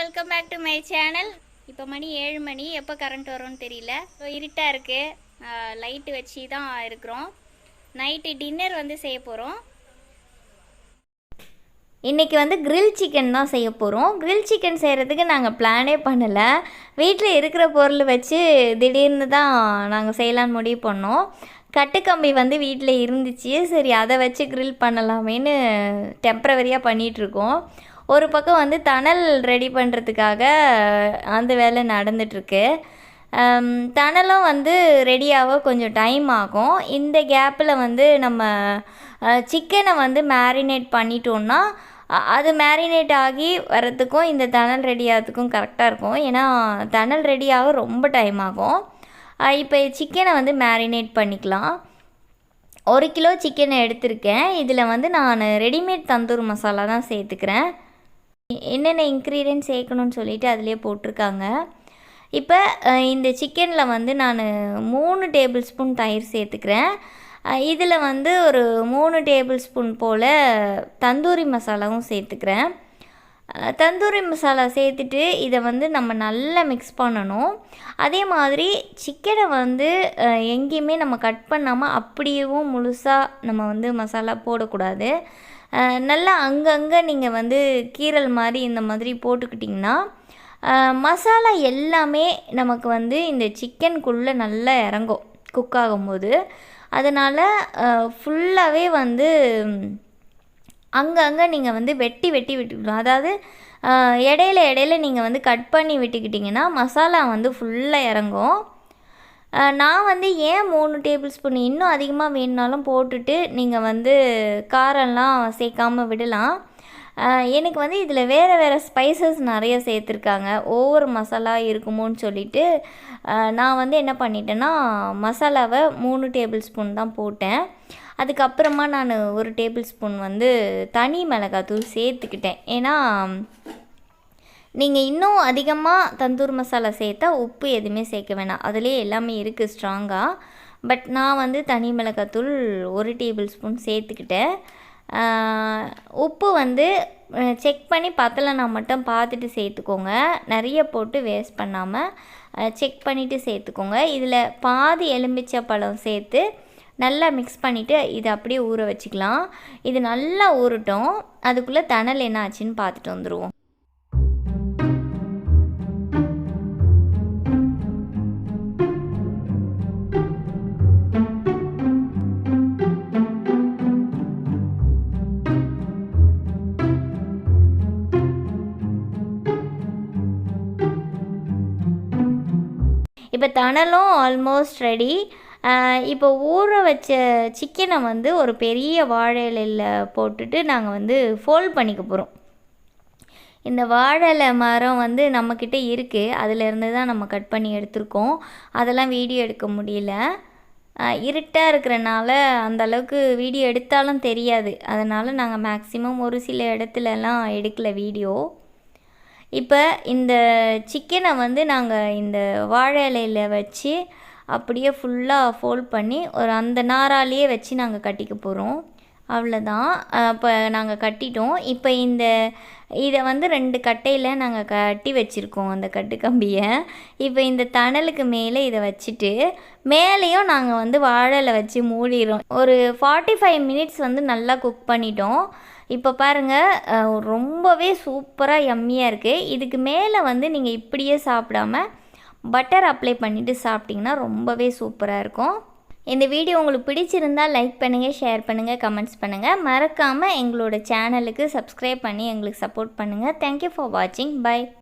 Welcome back to my channel இப்போ மணி ஏழு மணி. எப்போ கரண்ட் வரும்னு தெரியல. ஸோ இருட்டாக இருக்குது லைட்டு வச்சு தான் இருக்கிறோம். நைட்டு டின்னர் வந்து செய்ய போகிறோம் இன்றைக்கி வந்து கிரில் சிக்கன் தான் செய்ய போகிறோம் கிரில் சிக்கன் செய்கிறதுக்கு நாங்கள் பிளானே பண்ணலை. வீட்டில் இருக்கிற பொருள் வச்சு திடீர்னு தான் நாங்கள் செய்யலான்னு முடிவு பண்ணோம். கட்டுக்கம்பி வந்து வீட்டில் இருந்துச்சு. சரி அதை வச்சு கிரில் பண்ணலாமேன்னு டெம்ப்ரவரியாக பண்ணிகிட்ருக்கோம் ஒரு பக்கம் வந்து தணல் ரெடி பண்ணுறதுக்காக அந்த வேலை நடந்துட்டுருக்கு. தணலும் வந்து ரெடியாக கொஞ்சம் டைம் ஆகும். இந்த கேப்பில் வந்து நம்ம சிக்கனை வந்து மேரினேட் பண்ணிட்டோம்னா அது மேரினேட் ஆகி வரத்துக்கும் இந்த தணல் ரெடி ஆகிறதுக்கும் கரெக்டாக இருக்கும். ஏன்னா தணல் ரெடியாக ரொம்ப டைம் ஆகும். இப்போ சிக்கனை வந்து மேரினேட் பண்ணிக்கலாம். ஒரு கிலோ சிக்கனை எடுத்திருக்கேன். இதில் வந்து நான் ரெடிமேட் தந்தூர் மசாலா தான் சேர்த்துக்கிறேன். என்னென்ன இன்க்ரீடியன்ட் சேர்க்கணும்னு சொல்லிட்டு அதிலே போட்டிருக்காங்க. இப்போ இந்த சிக்கனில் வந்து நான் மூணு டேபிள் ஸ்பூன் தயிர் சேர்த்துக்கிறேன். இதில் வந்து ஒரு மூணு டேபிள் ஸ்பூன் போல் தந்தூரி மசாலாவும் சேர்த்துக்கிறேன். தந்தூரி மசாலா சேர்த்துட்டு இதை வந்து நம்ம நல்லா மிக்ஸ் பண்ணணும். அதே மாதிரி சிக்கனை வந்து எங்கேயுமே நம்ம கட் பண்ணாமல் அப்படியேவும் முழுசாக நம்ம வந்து மசாலா போடக்கூடாது. நல்லா அங்கங்கே நீங்கள் வந்து கீரல் மாதிரி இந்த மாதிரி போட்டுக்கிட்டிங்கன்னா மசாலா எல்லாமே நமக்கு வந்து இந்த சிக்கனுக்குள்ளே நல்லா இறங்கும் குக் ஆகும்போது. அதனால் ஃபுல்லாகவே வந்து அங்கங்கே நீங்கள் வந்து வெட்டி வெட்டி விட்டுக்கணும் அதாவது இடையில இடையில நீங்கள் வந்து கட் பண்ணி விட்டுக்கிட்டிங்கன்னா மசாலா வந்து ஃபுல்லாக இறங்கும். நான் வந்து ஏன் மூணு டேபிள் ஸ்பூன் இன்னும் அதிகமாக வேணுனாலும் போட்டுட்டு நீங்கள் வந்து காரம்லாம் சேர்க்காமல் விடலாம். எனக்கு வந்து இதில் வேறு வேறு ஸ்பைசஸ் நிறைய சேர்த்துருக்காங்க. ஒவ்வொரு மசாலா இருக்குமோன்னு சொல்லிட்டு நான் வந்து என்ன பண்ணிட்டேன்னா மசாலாவை மூணு டேபிள் ஸ்பூன் தான் போட்டேன். அதுக்கப்புறமா நான் ஒரு டேபிள் ஸ்பூன் வந்து தனி மிளகாத்தூள் சேர்த்துக்கிட்டேன். ஏன்னா நீங்கள் இன்னும் அதிகமாக தந்தூர் மசாலா சேர்த்தா உப்பு எதுவுமே சேர்க்க வேணாம். அதுலேயே எல்லாமே இருக்குது ஸ்ட்ராங்காக பட் நான் வந்து தனி மிளகாத்தூள் ஒரு டேபிள் ஸ்பூன் சேர்த்துக்கிட்டேன் உப்பு வந்து செக் பண்ணி பத்தலைனா மட்டும் பார்த்துட்டு சேர்த்துக்கோங்க. நிறைய போட்டு வேஸ்ட் பண்ணாமல் செக் பண்ணிவிட்டு சேர்த்துக்கோங்க. இதில் பாதி எலுமிச்சை பழம் சேர்த்து நல்லா மிக்ஸ் பண்ணிவிட்டு இதை அப்படியே ஊற வச்சுக்கலாம். இது நல்லா ஊறட்டும். அதுக்குள்ளே தணல் என்ன ஆச்சுன்னு பார்த்துட்டு வந்துடுவோம் இப்போ தணலும் ஆல்மோஸ்ட் ரெடி இப்போ ஊற வச்ச சிக்கனை வந்து ஒரு பெரிய வாழை போட்டுட்டு நாங்கள் வந்து ஃபோல்ட் பண்ணிக்க போகிறோம் இந்த வாழை இலை மரம் வந்து நம்மக்கிட்ட இருக்குது அதிலேருந்து தான் நம்ம கட் பண்ணி எடுத்திருக்கோம். அதெல்லாம் வீடியோ எடுக்க முடியல. இருட்டாக இருக்கிறனால அந்த அளவுக்கு வீடியோ எடுத்தாலும் தெரியாது. அதனால் நாங்கள் மேக்ஸிமம் ஒரு சில இடத்துலலாம் எடுக்கல வீடியோ. இப்போ இந்த சிக்கனை வந்து நாங்கள் இந்த வாழை இலையில வச்சு அப்படியே ஃபுல்லாக ஃபோல்ட் பண்ணி ஒரு அந்த நாராலேயே வச்சு நாங்கள் கட்டிக்க போகிறோம் அவ்வளோதான் இப்போ நாங்கள் கட்டிட்டோம். இப்போ இந்த இதை வந்து ரெண்டு கட்டையில் நாங்கள் கட்டி வச்சுருக்கோம் அந்த கட்டு கம்பியை. இப்போ இந்த தணலுக்கு மேலே இதை வச்சுட்டு மேலேயும் நாங்கள் வந்து வாழலை வச்சு மூடிடுறோம். ஒரு ஃபார்ட்டி ஃபைவ் மினிட்ஸ் வந்து நல்லா குக் பண்ணிட்டோம். இப்போ பாருங்கள் ரொம்பவே சூப்பராக யம்மியாக இருக்குது இதுக்கு மேலே வந்து நீங்கள் இப்படியே சாப்பிடாம பட்டர் அப்ளை பண்ணிவிட்டு சாப்பிட்டிங்கன்னா ரொம்பவே சூப்பராக இருக்கும். இந்த வீடியோ உங்களுக்கு பிடிச்சிருந்தா லைக் பண்ணுங்கள் ஷேர் பண்ணுங்கள் கமெண்ட்ஸ் பண்ணுங்கள் மறக்காமல் எங்களோட சேனலுக்கு சப்ஸ்கிரைப் பண்ணி எங்களுக்கு சப்போர்ட் பண்ணுங்கள் தேங்க்யூ ஃபார் வாட்சிங் பை